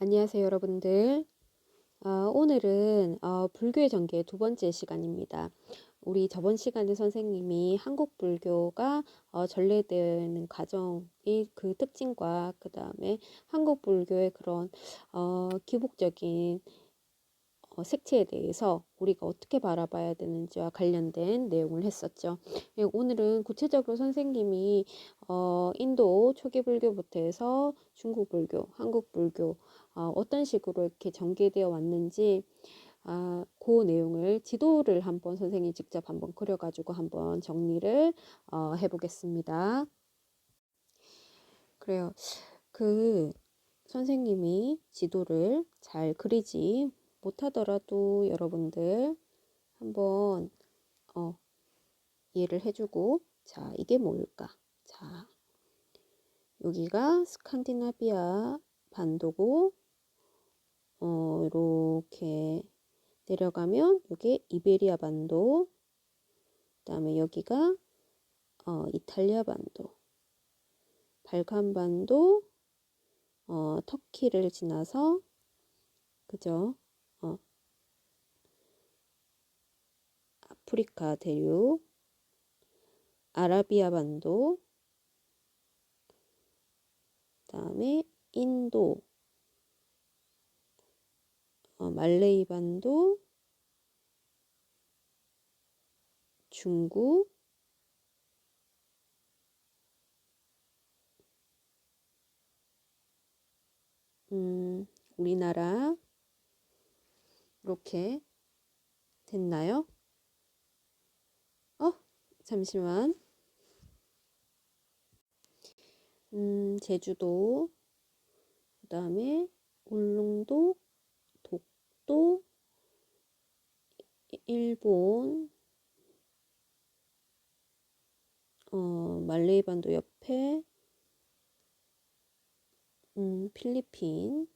안녕하세요, 여러분들. 어, 오늘은 어, 불교의 전개 두 번째 시간입니다. 우리 저번 시간에 선생님이 한국 불교가 어, 전래되는 과정의 그 특징과 그 다음에 한국 불교의 그런 어, 기복적인 어, 색채에 대해서 우리가 어떻게 바라봐야 되는지와 관련된 내용을 했었죠. 예, 오늘은 구체적으로 선생님이 어, 인도 초기 불교부터 해서 중국 불교, 한국 불교 어, 어떤 식으로 이렇게 전개되어 왔는지 아, 그 내용을 지도를 한번 선생님이 직접 한번 그려가지고 한번 정리를 어, 해보겠습니다. 그래요. 그 선생님이 지도를 잘 그리지 못하더라도 여러분들 한번 어, 이해를 해주고 자 이게 뭘까? 자 여기가 스칸디나비아 반도고 어, 이렇게 내려가면 여기 이베리아 반도 그 다음에 여기가 어, 이탈리아 반도 발칸 반도 어, 터키를 지나서 그죠? 어, 아프리카 대륙, 아라비아 반도, 다음에 인도, 어, 말레이 반도, 중국, 음, 우리나라, 이렇게 됐나요? 어, 잠시만. 음, 제주도, 그 다음에 울릉도, 독 도, 일본, 어, 말레이 반도 옆에, 음, 필리핀,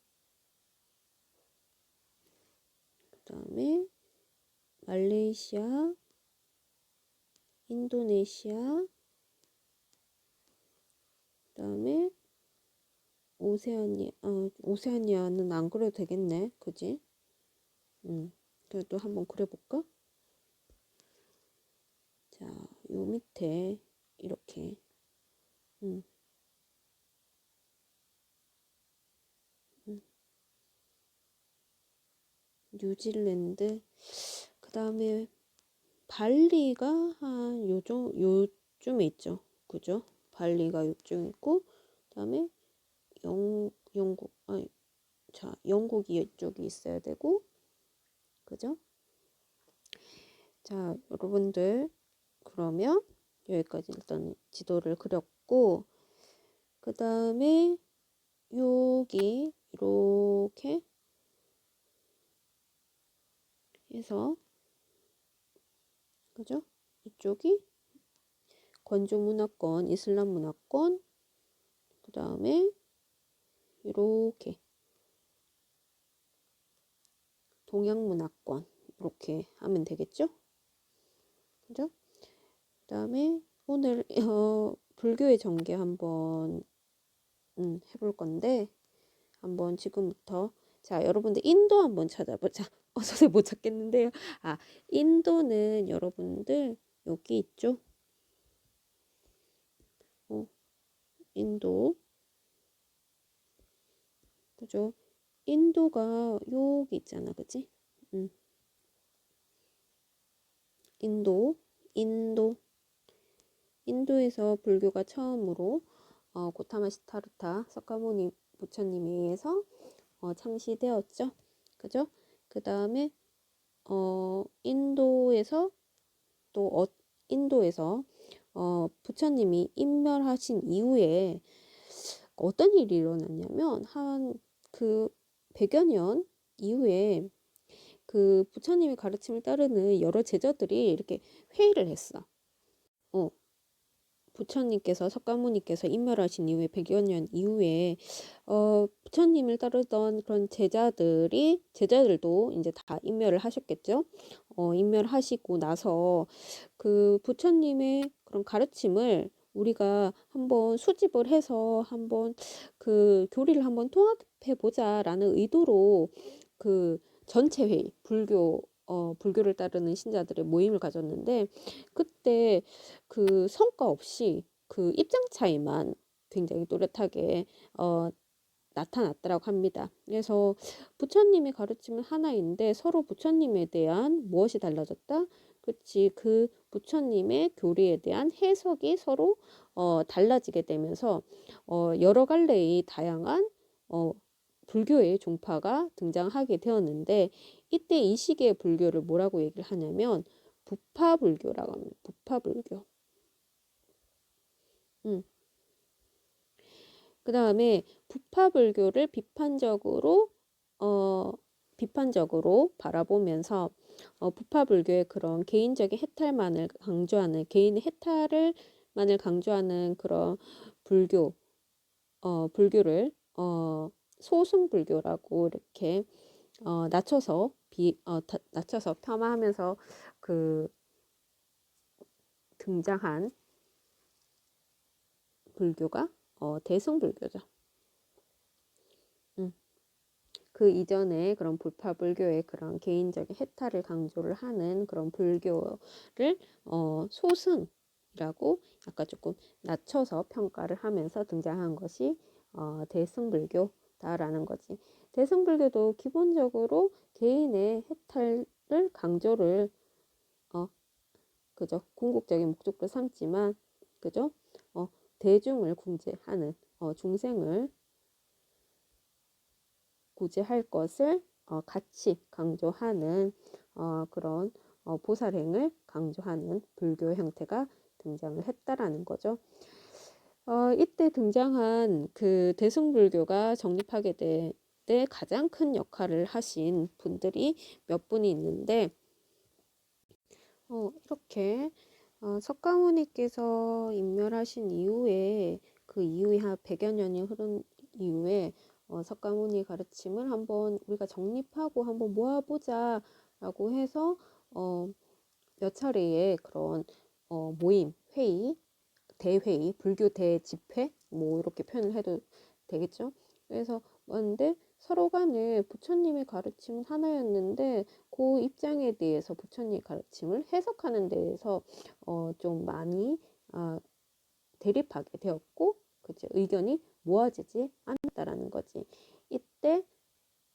그 다음에 말레이시아, 인도네시아, 그 다음에 오세아니아, 어, 오세아니아는 안 그려도 되겠네. 그지? 음, 그래도 한번 그려볼까? 자, 요 밑에 이렇게 음. 음. 뉴질랜드 그 다음에 발리가 한 요정 요쯤에 있죠 그죠 발리가 요쯤 있고 그 다음에 영 영국 아니 자 영국이 이쪽에 있어야 되고 그죠 자 여러분들 그러면 여기까지 일단 지도를 그렸고 그 다음에 여기 이렇게 해서 그죠? 이쪽이 건조 문화권, 이슬람 문화권, 그 다음에 이렇게 동양 문화권. 이렇게 하면 되겠죠? 그죠? 그 다음에 오늘 어, 불교의 전개 한번 음, 해볼 건데 한번 지금부터 자 여러분들 인도 한번 찾아보자. 어, 선생님 못 찾겠는데요. 아 인도는 여러분들 여기 있죠? 어, 인도. 그죠 인도가 여기 있잖아 그치 음. 인도 인도 인도에서 불교가 처음으로 어, 고타마 시타르타 석가모니 부처님에 의해서 어, 창시되었죠. 그죠? 그 다음에 어, 인도에서 또 어, 인도에서 어, 부처님이 인멸하신 이후에 어떤 일이 일어났냐면 한 그 100여 년 이후에 그 부처님의 가르침을 따르는 여러 제자들이 이렇게 회의를 했어. 어, 부처님께서 석가모니께서 인멸하신 이후에 100여 년 이후에 어, 부처님을 따르던 그런 제자들이 제자들도 이제 다 인멸을 하셨겠죠. 어, 인멸하시고 나서 그 부처님의 그런 가르침을 우리가 한번 수집을 해서 한번 그 교리를 한번 통합해 보자라는 의도로 그 전체 회의 불교 어 불교를 따르는 신자들의 모임을 가졌는데 그때 그 성과 없이 그 입장 차이만 굉장히 또렷하게 어 나타났다라고 합니다. 그래서 부처님의 가르침은 하나인데 서로 부처님에 대한 무엇이 달라졌다? 그치 그 부처님의 교리에 대한 해석이 서로 어, 달라지게 되면서 어, 여러 갈래의 다양한 어, 불교의 종파가 등장하게 되었는데 이때 이 시기의 불교를 뭐라고 얘기를 하냐면 부파 불교라고 합니다. 부파 불교. 음. 그 다음에 부파 불교를 비판적으로 어, 비판적으로 바라보면서 어, 부파불교의 그런 개인적인 해탈만을 강조하는 개인의 해탈을 만을 강조하는 그런 불교 어, 불교를 어, 소승 불교라고 이렇게 어, 낮춰서 비 어, 다, 낮춰서 폄하하면서 그 등장한 불교가 어, 대승 불교죠. 음. 그 이전에 그런 불파 불교의 그런 개인적인 해탈을 강조를 하는 그런 불교를 어, 소승이라고 약간 조금 낮춰서 평가를 하면서 등장한 것이 어, 대승불교다라는 거지. 대승불교도 기본적으로 개인의 해탈을 강조를 어, 그죠? 궁극적인 목적도 삼지만 그죠? 어, 대중을 궁제하는 어, 중생을 구제할 것을 어, 같이 강조하는 어, 그런 어, 보살행을 강조하는 불교 형태가 등장을 했다라는 거죠. 어, 이때 등장한 그 대승불교가 정립하게 될 때 가장 큰 역할을 하신 분들이 몇 분이 있는데 어, 이렇게 어, 석가모니께서 인멸하신 이후에 그 이후에 한 100여 년이 흐른 이후에 어, 석가모니 가르침을 한번 우리가 정립하고 한번 모아보자 라고 해서 어, 몇 차례의 그런 어, 모임, 회의, 대회의, 불교 대집회 뭐 이렇게 표현을 해도 되겠죠. 그래서 왔는데 서로 간에 부처님의 가르침은 하나였는데 그 입장에 대해서 부처님의 가르침을 해석하는 데에서 어, 좀 많이 어, 대립하게 되었고 그치? 의견이 모아지지 않았다라는 거지. 이때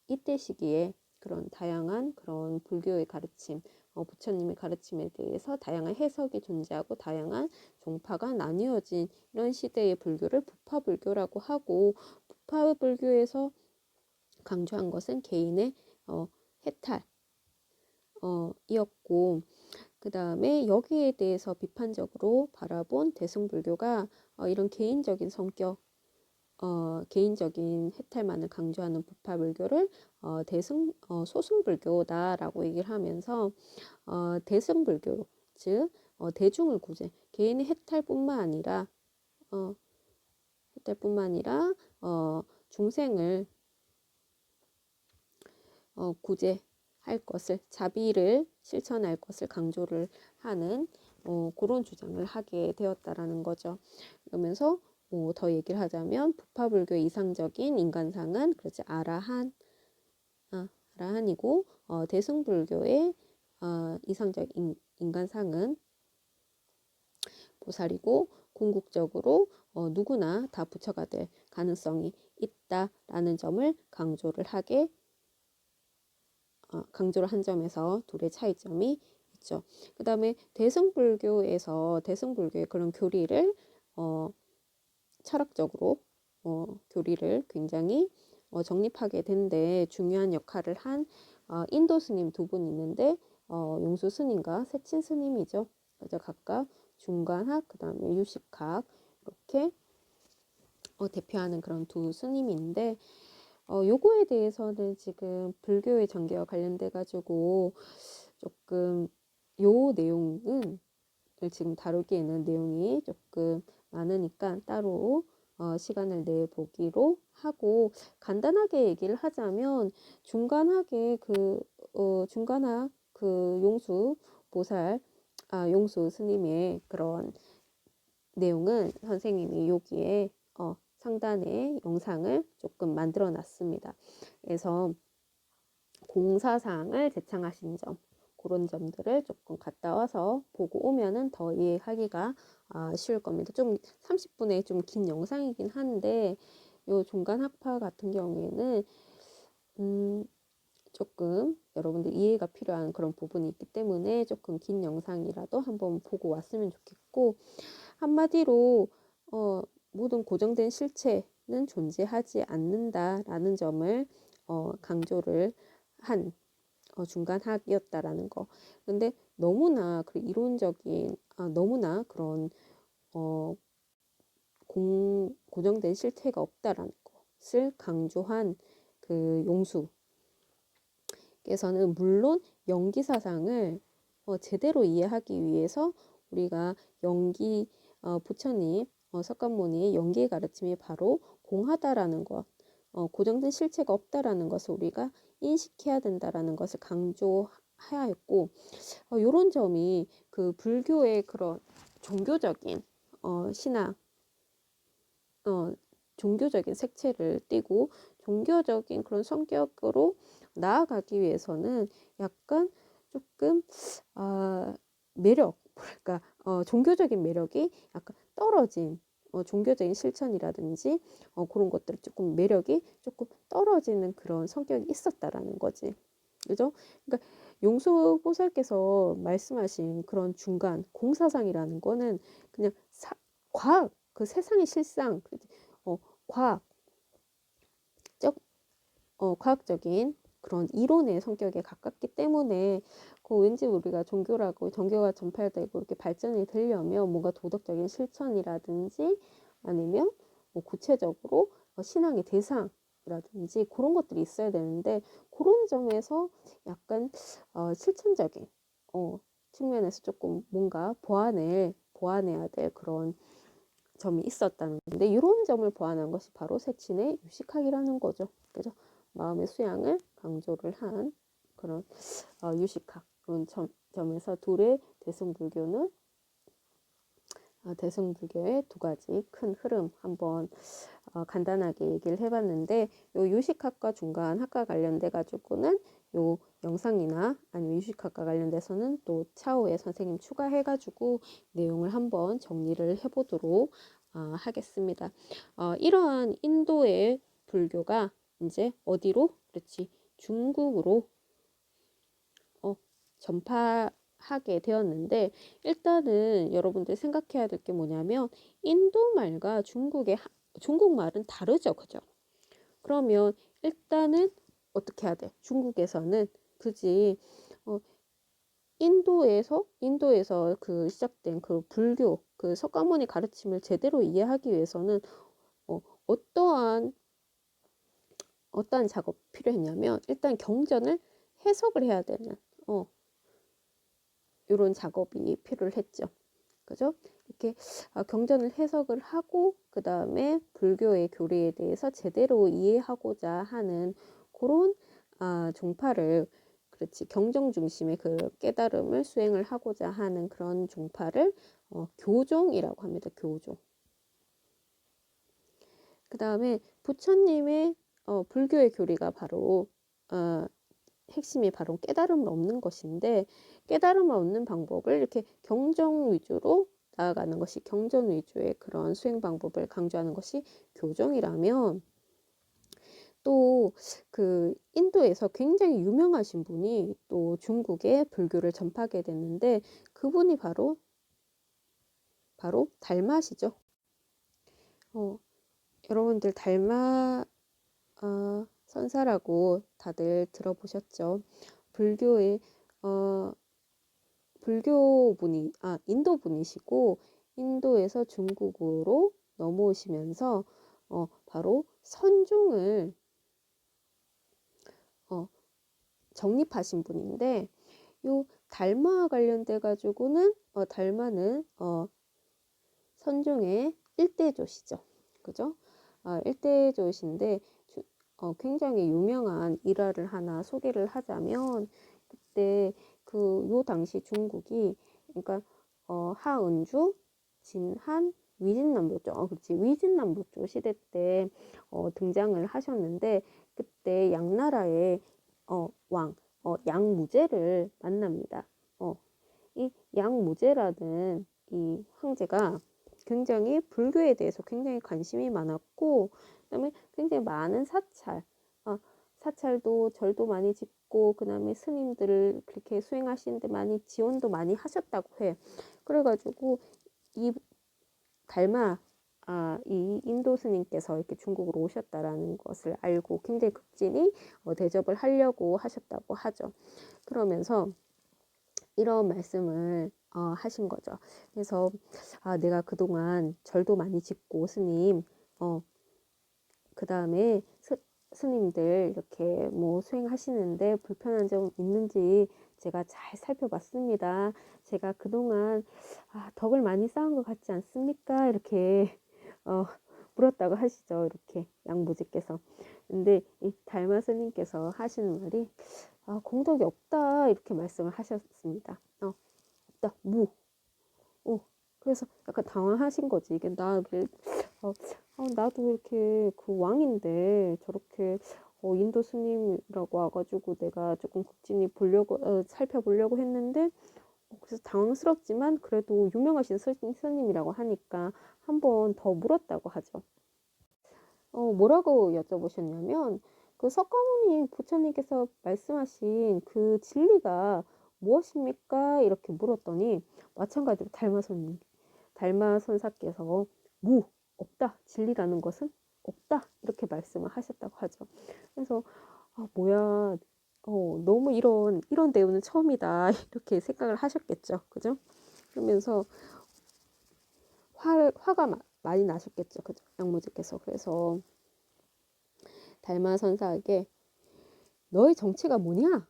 이때 시기에 그런 다양한 그런 불교의 가르침, 어, 부처님의 가르침에 대해서 다양한 해석이 존재하고 다양한 종파가 나뉘어진 이런 시대의 불교를 부파불교라고 하고 부파불교에서 강조한 것은 개인의 어, 해탈 어, 이었고 그 다음에 여기에 대해서 비판적으로 바라본 대승불교가 어, 이런 개인적인 성격 어, 개인적인 해탈만을 강조하는 부파 불교를 어, 대승 어, 소승 불교다라고 얘기를 하면서 어, 대승 불교 즉 어, 대중을 구제 개인의 해탈뿐만 아니라 어, 해탈뿐만 아니라 어, 중생을 어, 구제할 것을 자비를 실천할 것을 강조를 하는 어, 그런 주장을 하게 되었다라는 거죠. 그러면서 어, 더 얘기를 하자면 부파불교의 이상적인 인간상은 그렇지 아라한 아, 아라한이고 어, 대승불교의 어, 이상적 인, 인간상은 보살이고 궁극적으로 어, 누구나 다 부처가 될 가능성이 있다라는 점을 강조를 하게 어, 강조를 한 점에서 둘의 차이점이 있죠. 그 다음에 대승불교에서 대승불교의 그런 교리를 어, 철학적으로 어, 교리를 굉장히 어, 정립하게 된데 중요한 역할을 한 어, 인도 스님 두 분 있는데 어, 용수 스님과 세친 스님이죠. 그래서 각각 중간학 그 다음에 유식학 이렇게 어, 대표하는 그런 두 스님인데 어, 요거에 대해서는 지금 불교의 전개와 관련돼 가지고 조금 요 내용은 지금 다루기에는 내용이 조금 많으니까 따로 어, 시간을 내 보기로 하고 간단하게 얘기를 하자면 중간학의 그 어, 중간학 그 용수 보살 아 용수 스님의 그런 내용은 선생님이 여기에 어, 상단에 영상을 조금 만들어 놨습니다. 그래서 공사사항을 제창하신 점 그런 점들을 조금 갔다 와서 보고 오면은 더 이해하기가 아, 쉬울 겁니다. 좀 30분의 좀 긴 영상이긴 한데 요 중간 학파 같은 경우에는 음, 조금 여러분들 이해가 필요한 그런 부분이 있기 때문에 조금 긴 영상이라도 한번 보고 왔으면 좋겠고 한마디로 어, 모든 고정된 실체는 존재하지 않는다라는 점을 어, 강조를 한 어, 중간 학이었다라는 거. 근데 너무나 그 이론적인 아, 너무나 그런 어, 공, 고정된 실체가 없다라는 것을 강조한 그 용수께서는 물론 연기 사상을 어, 제대로 이해하기 위해서 우리가 연기 어, 부처님 어, 석가모니의 연기의 가르침이 바로 공하다라는 것, 어, 고정된 실체가 없다라는 것을 우리가 인식해야 된다라는 것을 강조하였고 어, 이런 점이 그 불교의 그런 종교적인 어, 신앙, 어, 종교적인 색채를 띠고 종교적인 그런 성격으로 나아가기 위해서는 약간 조금 아, 매력, 뭐랄까 어, 종교적인 매력이 약간 떨어진 어, 종교적인 실천이라든지 어, 그런 것들 조금 매력이 조금 떨어지는 그런 성격이 있었다라는 거지. 그죠? 그러니까 용수 보살께서 말씀하신 그런 중간 공사상이라는 거는 그냥 사, 과학 그 세상의 실상 어, 과학 적 어, 과학적인 그런 이론의 성격에 가깝기 때문에 그 왠지 우리가 종교라고 종교가 전파되고 이렇게 발전이 되려면 뭔가 도덕적인 실천이라든지 아니면 뭐 구체적으로 어, 신앙의 대상이라든지 그런 것들이 있어야 되는데 그런 점에서 약간 어, 실천적인 어, 측면에서 조금 뭔가 보완을 보완해야 될 그런 점이 있었다는 건데 이런 점을 보완한 것이 바로 세친의 유식학이라는 거죠. 그죠? 마음의 수양을 강조를 한 그런 어, 유식학 그런 점, 점에서 둘의 대승불교는 어, 대승불교의 두 가지 큰 흐름 한번 어, 간단하게 얘기를 해봤는데 요 유식학과 중간 학과 관련돼 가지고는 요 영상이나 아니면 유식학과 관련돼서는 또 차후에 선생님 추가해 가지고 내용을 한번 정리를 해보도록 어, 하겠습니다. 어, 이러한 인도의 불교가 이제 어디로? 그렇지. 중국으로 어, 전파하게 되었는데 일단은 여러분들 생각해야 될 게 뭐냐면 인도말과 중국의 중국말은 다르죠. 그죠? 그러면 일단은 어떻게 해야 돼? 중국에서는 그지 어, 인도에서 인도에서 그 시작된 그 불교 그 석가모니 가르침을 제대로 이해하기 위해서는 어, 어떠한 어떠한 작업 필요했냐면 일단 경전을 해석을 해야 되는 어 이런 작업이 필요했죠. 그죠? 이렇게 아, 경전을 해석을 하고 그 다음에 불교의 교리에 대해서 제대로 이해하고자 하는 그런 아, 종파를 그렇지 경정 중심의 그 깨달음을 수행을 하고자 하는 그런 종파를 어, 교종이라고 합니다. 교종. 그 다음에 부처님의 어, 불교의 교리가 바로 어, 핵심이 바로 깨달음을 얻는 것인데 깨달음을 얻는 방법을 이렇게 경정 위주로 나아가는 것이 경전 위주의 그런 수행 방법을 강조하는 것이 교정이라면 또 그 인도에서 굉장히 유명하신 분이 또 중국에 불교를 전파하게 됐는데 그분이 바로 바로 달마시죠. 어, 여러분들 달마 어, 선사라고 다들 들어보셨죠? 불교의 어, 불교 분이 아 인도 분이시고 인도에서 중국으로 넘어오시면서 어, 바로 선종을 어, 정립하신 분인데 요 달마와 관련돼 가지고는 어, 달마는 어, 선종의 일대조시죠. 그죠? 아, 일대조신데 어, 굉장히 유명한 일화를 하나 소개를 하자면 그때 그 요 당시 중국이 그러니까 어, 하은주, 진한, 위진남도조, 어, 그렇지. 위진남도조 시대 때 어, 등장을 하셨는데 그때 양나라의 어, 왕, 어, 양무제를 만납니다. 어, 이 양무제라는 이 황제가 굉장히 불교에 대해서 굉장히 관심이 많았고 그다음에 굉장히 많은 사찰, 어, 사찰도 절도 많이 짓고 그다음에 스님들을 그렇게 수행하시는데 많이 지원도 많이 하셨다고 해. 그래가지고 이 달마 아, 이 인도 스님께서 이렇게 중국으로 오셨다라는 것을 알고 굉장히 극진히 어, 대접을 하려고 하셨다고 하죠. 그러면서 이런 말씀을 어, 하신 거죠. 그래서 아, 내가 그동안 절도 많이 짓고 스님, 어, 그 다음에 스님들 이렇게 뭐 수행하시는데 불편한 점 있는지 제가 잘 살펴봤습니다. 제가 그동안 아, 덕을 많이 쌓은 것 같지 않습니까? 이렇게 어, 물었다고 하시죠. 이렇게 양부지께서. 근데 이 달마 스님께서 하시는 말이 아, 공덕이 없다 이렇게 말씀을 하셨습니다. 어, 없다 무. 어, 그래서 약간 당황하신 거지. 이게 나 를 어, 어, 나도 이렇게 그 왕인데 저렇게 어, 인도 스님이라고 와가지고 내가 조금 국진이 보려고 어, 살펴보려고 했는데 어, 그래서 당황스럽지만 그래도 유명하신 스님이라고 하니까 한 번 더 물었다고 하죠. 어, 뭐라고 여쭤보셨냐면 그 석가모니 부처님께서 말씀하신 그 진리가 무엇입니까? 이렇게 물었더니 마찬가지로 달마선님, 달마선사께서 무 없다 진리라는 것은 없다 이렇게 말씀을 하셨다고 하죠. 그래서 아, 뭐야 어, 너무 이런 이런 대우는 처음이다 이렇게 생각을 하셨겠죠, 그죠? 그러면서 화 화가 마, 많이 나셨겠죠, 그죠? 양모지께서 그래서 달마 선사에게 너의 정체가 뭐냐?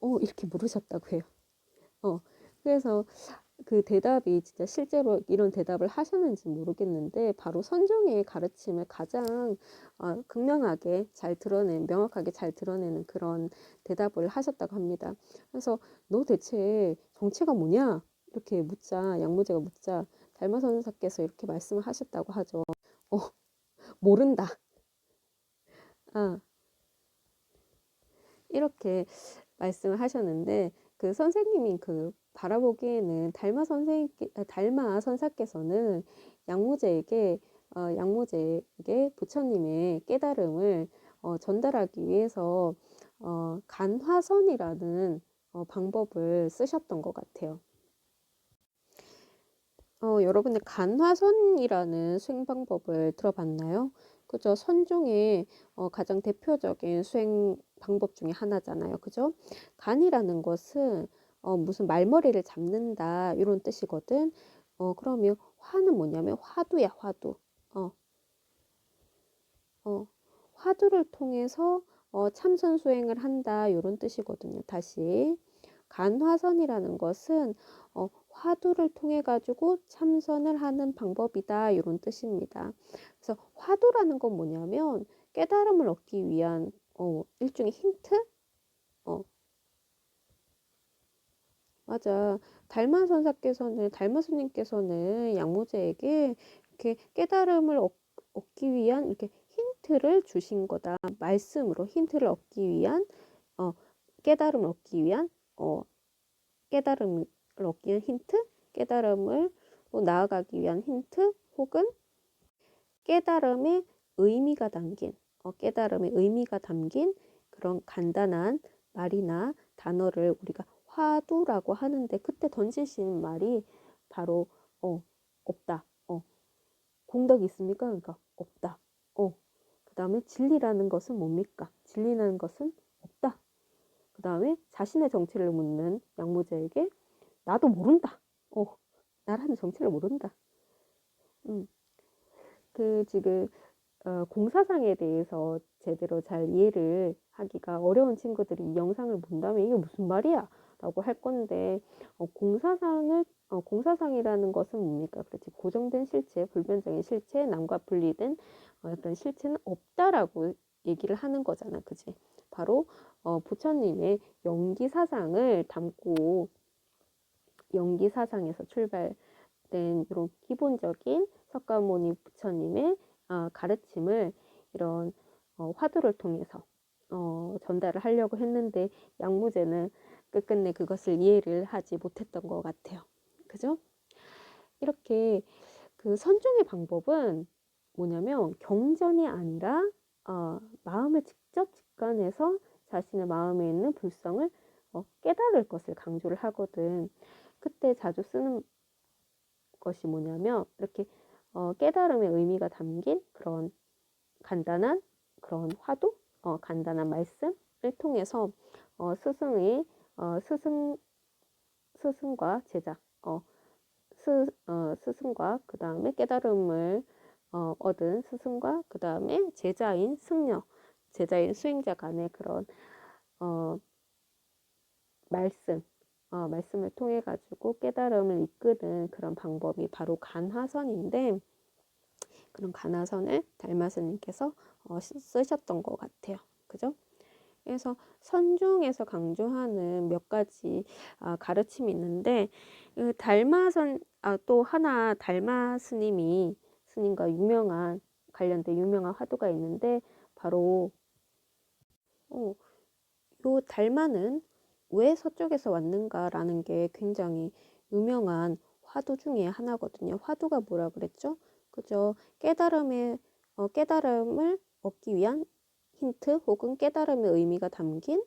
어 이렇게 물으셨다고 해요. 어 그래서 그 대답이 진짜 실제로 이런 대답을 하셨는지 모르겠는데 바로 선종의 가르침을 가장 어, 극명하게 잘 드러낸 명확하게 잘 드러내는 그런 대답을 하셨다고 합니다. 그래서 너 대체 정체가 뭐냐 이렇게 묻자 양무제가 묻자 달마 선사께서 이렇게 말씀을 하셨다고 하죠. 어 모른다. 아 이렇게 말씀을 하셨는데 그 선생님이 그 바라보기에는 달마 선생 아, 달마 선사께서는 양무제에게 어, 양무제에게 부처님의 깨달음을 어, 전달하기 위해서 어, 간화선이라는 어, 방법을 쓰셨던 것 같아요. 어, 여러분들 간화선이라는 수행 방법을 들어봤나요? 그죠? 선 중에 어, 가장 대표적인 수행 방법 중에 하나잖아요. 그죠? 간이라는 것은 어, 무슨 말머리를 잡는다 이런 뜻이거든. 어, 그러면 화는 뭐냐면 화두야 화두. 어, 어, 화두를 통해서 어, 참선 수행을 한다 이런 뜻이거든요. 다시 간화선이라는 것은 어, 화두를 통해 가지고 참선을 하는 방법이다 이런 뜻입니다. 그래서 화두라는 건 뭐냐면 깨달음을 얻기 위한 어, 일종의 힌트, 맞아. 달마 선사께서는 달마 스님께서는 양모제에게 이렇게 깨달음을 얻, 얻기 위한 이렇게 힌트를 주신 거다. 말씀으로 힌트를 얻기 위한 어, 깨달음을 얻기 위한 어, 깨달음을 얻기 위한 힌트, 깨달음을 나아가기 위한 힌트, 혹은 깨달음의 의미가 담긴 어, 깨달음의 의미가 담긴 그런 간단한 말이나 단어를 우리가 화두라고 하는데 그때 던지신 말이 바로 어 없다. 어 공덕이 있습니까? 그러니까 없다. 어. 그 다음에 진리라는 것은 뭡니까? 진리라는 것은 없다. 그 다음에 자신의 정체를 묻는 양무제에게 나도 모른다. 어. 나라는 정체를 모른다. 음. 그 지금 어, 공사상에 대해서 제대로 잘 이해를 하기가 어려운 친구들이 이 영상을 본다면 이게 무슨 말이야? 라고 할 건데 어, 공사상을 어, 공사상이라는 것은 뭡니까? 그렇지 고정된 실체, 불변적인 실체, 남과 분리된 어, 어떤 실체는 없다라고 얘기를 하는 거잖아, 그지? 바로 어, 부처님의 연기 사상을 담고 연기 사상에서 출발된 이런 기본적인 석가모니 부처님의 어, 가르침을 이런 어, 화두를 통해서 어, 전달을 하려고 했는데 양무제는 끝끝내 그것을 이해를 하지 못했던 것 같아요. 그죠? 이렇게 그 선종의 방법은 뭐냐면 경전이 아니라 어, 마음을 직접 직관해서 자신의 마음에 있는 불성을 어, 깨달을 것을 강조를 하거든. 그때 자주 쓰는 것이 뭐냐면 이렇게 어, 깨달음의 의미가 담긴 그런 간단한 그런 화두, 어, 간단한 말씀을 통해서 어, 스승의 어, 스승 스승과 제자, 어, 스, 어, 스승과 그 다음에 깨달음을 어, 얻은 스승과 그 다음에 제자인 승려, 제자인 수행자 간의 그런 어, 말씀, 어, 말씀을 통해 가지고 깨달음을 이끄는 그런 방법이 바로 간화선인데 그런 간화선을 달마스님께서 어, 쓰셨던 것 같아요. 그죠? 그래서 선중에서 강조하는 몇 가지 아, 가르침이 있는데 그 달마선 아, 또 하나 달마 스님이 스님과 유명한 관련된 유명한 화두가 있는데 바로 어, 요 달마는 왜 서쪽에서 왔는가라는 게 굉장히 유명한 화두 중에 하나거든요. 화두가 뭐라 그랬죠? 그죠? 깨달음의 어, 깨달음을 얻기 위한 힌트 혹은 깨달음의 의미가 담긴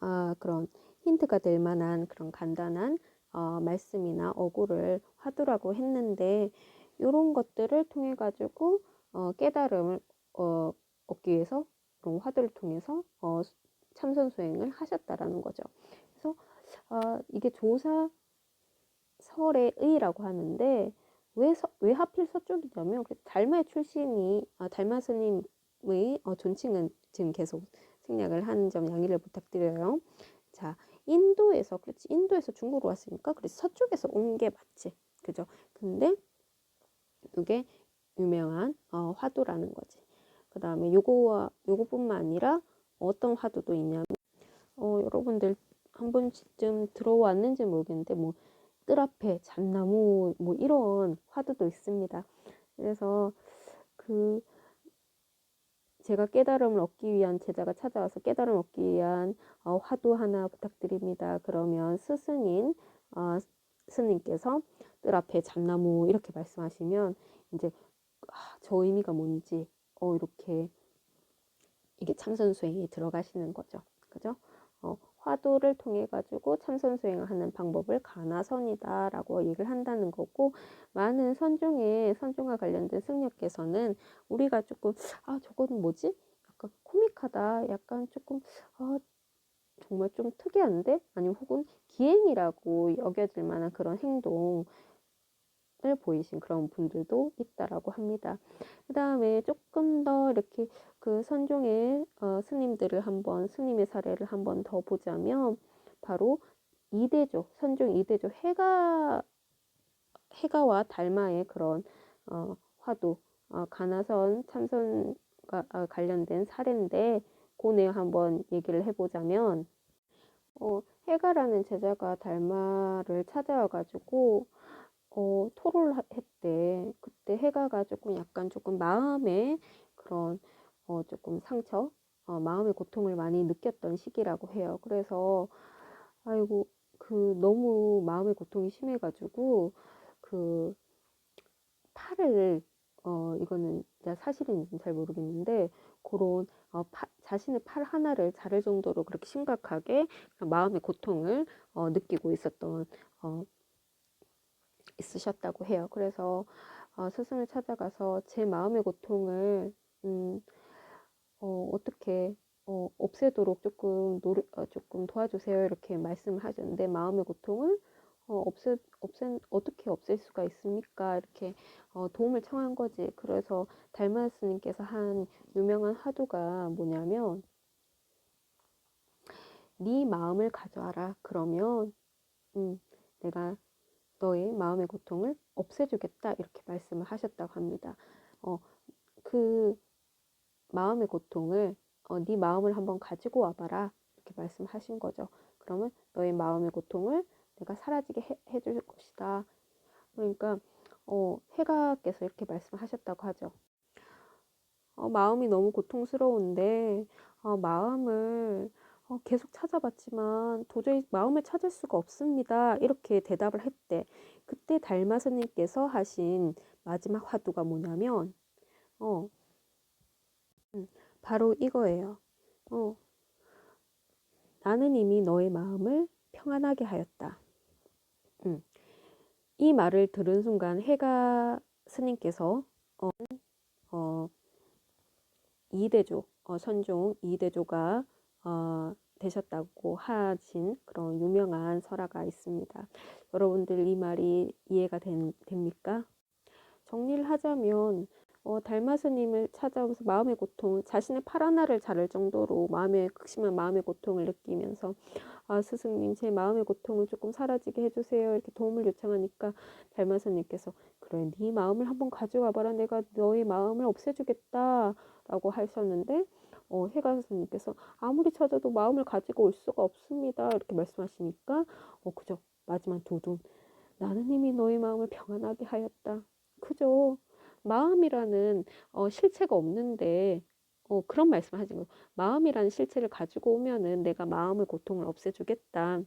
아, 그런 힌트가 될 만한 그런 간단한 어, 말씀이나 어구를 화두라고 했는데 이런 것들을 통해 가지고 어, 깨달음을 어, 얻기 위해서 그런 화두를 통해서 어, 참선 수행을 하셨다라는 거죠. 그래서 어, 이게 조사 설의 의라고 하는데 왜, 서, 왜 하필 서쪽이냐면 그 달마의 출신이 아, 달마 스님 의 어, 존칭은 지금 계속 생략을 한 점 양해를 부탁드려요. 자, 인도에서 그렇지 인도에서 중국으로 왔으니까 그래서 서쪽에서 온 게 맞지, 그죠? 근데 이게 유명한 어, 화두라는 거지. 그 다음에 요거와 요거뿐만 아니라 어떤 화두도 있냐면 어, 여러분들 한 번쯤 들어왔는지 모르겠는데 뭐 뜰 앞에 잣나무 뭐 이런 화두도 있습니다. 그래서 그 제가 깨달음을 얻기 위한 제자가 찾아와서 깨달음 얻기 위한 어, 화두 하나 부탁드립니다. 그러면 스승인 어, 스님께서 뜰 앞에 잣나무 이렇게 말씀하시면 이제 아, 저 의미가 뭔지 어, 이렇게 이게 참선 수행에 들어가시는 거죠. 그죠? 어, 화두를 통해 가지고 참선 수행을 하는 방법을 가나선이다라고 얘기를 한다는 거고 많은 선중에 선중과 관련된 승려께서는 우리가 조금 아 저거는 뭐지? 약간 코믹하다. 약간 조금 아 정말 좀 특이한데 아니면 혹은 기행이라고 여겨질 만한 그런 행동 을 보이신 그런 분들도 있다라고 합니다. 그 다음에 조금 더 이렇게 그 선종의 어, 스님들을 한번 스님의 사례를 한번 더 보자면 바로 이대조 선종 이대조 해가 해가와 달마의 그런 어, 화두 어, 가나선 참선과 어, 관련된 사례인데 그 내용 한번 얘기를 해보자면 어, 해가라는 제자가 달마를 찾아와 가지고 어, 토를 했대. 그때 해가가 조금 약간 조금 마음에 그런 어, 조금 상처, 어, 마음의 고통을 많이 느꼈던 시기라고 해요. 그래서 아이고 그 너무 마음의 고통이 심해가지고 그 팔을 어 이거는 사실인지는 잘 모르겠는데 그런 어, 파, 자신의 팔 하나를 자를 정도로 그렇게 심각하게 마음의 고통을 어, 느끼고 있었던 어, 있으셨다고 해요. 그래서 어, 스승을 찾아가서 제 마음의 고통을 음, 어, 어떻게 어, 없애도록 조금 노력 어, 조금 도와주세요. 이렇게 말씀을 하셨는데 마음의 고통을 어, 없애 없앤 어떻게 없앨 수가 있습니까? 이렇게 어, 도움을 청한 거지. 그래서 달마스님께서 한 유명한 화두가 뭐냐면 네 마음을 가져와라. 그러면 음, 내가 너의 마음의 고통을 없애주겠다 이렇게 말씀을 하셨다고 합니다. 어, 그 마음의 고통을 어, 네 마음을 한번 가지고 와봐라 이렇게 말씀하신 거죠. 그러면 너의 마음의 고통을 내가 사라지게 해, 해줄 것이다. 그러니까 어, 해가께서 이렇게 말씀하셨다고 하죠. 어, 마음이 너무 고통스러운데 어, 마음을 어, 계속 찾아봤지만 도저히 마음을 찾을 수가 없습니다. 이렇게 대답을 했대. 그때 달마스님께서 하신 마지막 화두가 뭐냐면 어, 음, 바로 이거예요. 어, 나는 이미 너의 마음을 평안하게 하였다. 음, 이 말을 들은 순간 해가 스님께서 어, 어, 이대조 어, 선종 이대조가 어, 되셨다고 하신 그런 유명한 설화가 있습니다. 여러분들 이 말이 이해가 된, 됩니까? 정리를 하자면 어, 달마스님을 찾아오면서 마음의 고통, 자신의 팔 하나를 자를 정도로 마음의 극심한 마음의 고통을 느끼면서 아 스승님 제 마음의 고통을 조금 사라지게 해주세요 이렇게 도움을 요청하니까 달마스님께서 그래 네 마음을 한번 가져와 봐라 내가 너의 마음을 없애주겠다라고 하셨는데 어, 해가스님께서 아무리 찾아도 마음을 가지고 올 수가 없습니다 이렇게 말씀하시니까 어 그죠 마지막 도둔 나는 이미 너의 마음을 평안하게 하였다 그죠 마음이라는 어, 실체가 없는데 어, 그런 말씀을 하신 거예요. 마음이라는 실체를 가지고 오면은 내가 마음의 고통을 없애주겠다.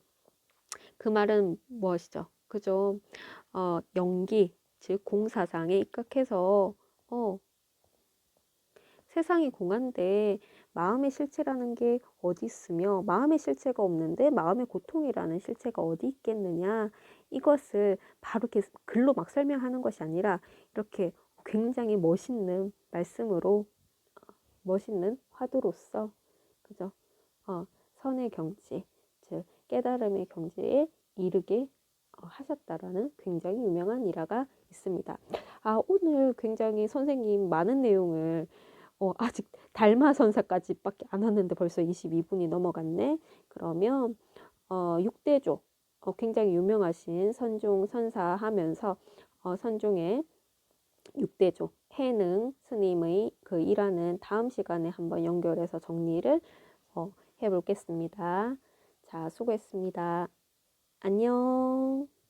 그 말은 무엇이죠? 그죠? 어, 연기, 즉 공사상에 입각해서 어, 세상이 공한데 마음의 실체라는 게 어디 있으며 마음의 실체가 없는데 마음의 고통이라는 실체가 어디 있겠느냐 이것을 바로 이렇게 글로 막 설명하는 것이 아니라 이렇게 굉장히 멋있는 말씀으로 어, 멋있는 화두로서 그죠? 어, 선의 경지, 즉 깨달음의 경지에 이르게 어, 하셨다라는 굉장히 유명한 일화가 있습니다. 아 오늘 굉장히 선생님 많은 내용을 어, 아직 달마 선사까지밖에 안 왔는데 벌써 22분이 넘어갔네. 그러면 어, 6대조 어, 굉장히 유명하신 선종 선사 하면서 어, 선종의 6대조 해능 스님의 그 일화는 다음 시간에 한번 연결해서 정리를 어, 해보겠습니다. 자, 수고했습니다. 안녕.